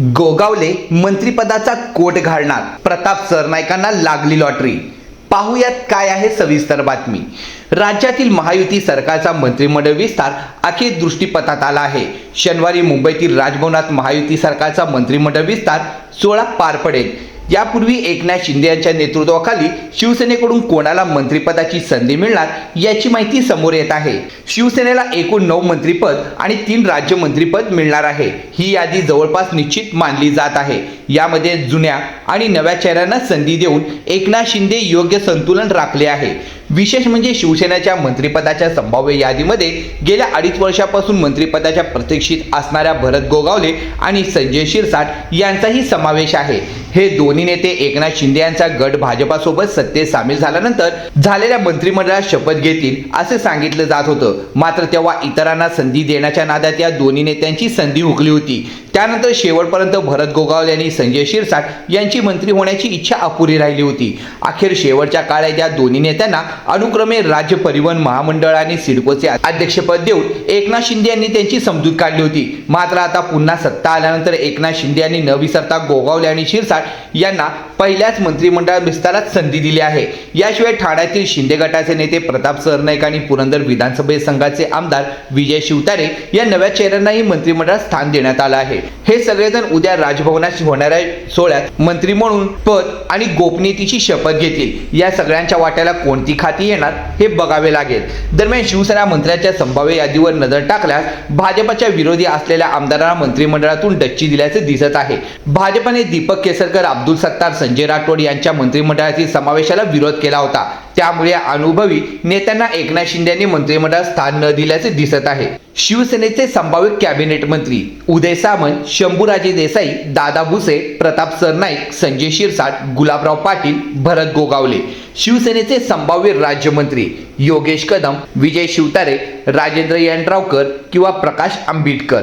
गोगावले मंत्रिपदाचा कोट घालणार. प्रताप सरनाईकांना लागली लॉटरी. पाहूयात काय आहे सविस्तर बातमी. राज्यातील महायुती सरकारचा मंत्रिमंडळ विस्तार अखेर दृष्टीपथात आला आहे. शनिवारी मुंबईतील राजभवनात महायुती सरकारचा मंत्रिमंडळ विस्तार सोळा पार पडेल. यापूर्वी एकनाथ शिंदे यांच्या नेतृत्वाखाली शिवसेनेकडून कोणाला मंत्रिपदाची संधी मिळणार याची माहिती समोर येत आहे. शिवसेनेला एकूण नऊ मंत्रिपद आणि तीन राज्य मंत्रिपद मिळणार आहे. ही यादी जवळपास निश्चित मानली जात आहे. यामध्ये जुन्या आणि नव्या चेहऱ्यांना संधी देऊन एकनाथ शिंदे योग्य संतुलन राखले आहे. विशेष म्हणजे शिवसेनेच्या मंत्रिपदाच्या संभाव्य यादीमध्ये गेल्या अडीच वर्षापासून मंत्रिपदाच्या प्रतीक्षित असणाऱ्या भरत गोगावले आणि संजय शिरसाट यांचाही समावेश आहे. हे दोन्ही नेते एकनाथ शिंदे यांचा गट भाजपासोबत सत्तेत सामील झाल्यानंतर झालेल्या मंत्रिमंडळात शपथ घेतील असे सांगितलं जात होतं. मात्र तेव्हा इतरांना संधी देण्याच्या नादात या दोन्ही नेत्यांची संधी हुकली होती. त्यानंतर शेवटपर्यंत भरत गोगावले आणि संजय शिरसाट यांची मंत्री होण्याची इच्छा अपुरी राहिली होती. अखेर शेवटच्या काळात या दोन्ही नेत्यांना अनुक्रमे राज्य परिवहन महामंडळ आणि सिडकोचे अध्यक्षपद देऊन एकनाथ शिंदे यांनी त्यांची समजूत काढली होती. मात्र आता पुन्हा सत्ता आल्यानंतर एकनाथ शिंदे यांनी न विसरता गोगावले आणि शिरसाट यांना पहिल्याच मंत्रिमंडळ विस्तारात संधी दिली आहे. याशिवाय ठाण्यातील शिंदे गटाचे नेते प्रताप सरनाईक आणि पुरंदर विधानसभे संघाचे आमदार विजय शिवतारे या नव्या चेहऱ्यांनाही मंत्रिमंडळात स्थान देण्यात आलं आहे. हे सगळेजण उद्या राजभवनात होणाऱ्या सोहळ्यात मंत्री म्हणून पद आणि गोपनीयतेची शपथ घेतील. या सगळ्यांच्या वाट्याला कोणती खाती येणार हे बघावे लागेल. दरम्यान शिवसेना मंत्र्यांच्या संभाव्य यादीवर नजर टाकल्यास भाजपच्या विरोधी असलेल्या आमदारांना मंत्रिमंडळातून डच्ची दिल्याचे दिसत आहे. भाजपने दीपक केसरकर अब्दुल सत्तार संजय राठोड यांच्या मंत्रिमंडळातील समावेशाला विरोध केला होता. त्यामुळे अनुभवी नेत्यांना एकनाथ शिंदे यांनी मंत्रिमंडळात स्थान न दिल्याचे दिसत आहे. शिवसेनेचे संभाव्य कॅबिनेट मंत्री उदय सामंत शंभूराजे देसाई दादा भुसे प्रताप सरनाईक संजय शिरसाट गुलाबराव पाटील भरत गोगावले. शिवसेनेचे संभाव्य राज्यमंत्री योगेश कदम विजय शिवतारे राजेंद्र यंड्रावकर किंवा प्रकाश आंबेडकर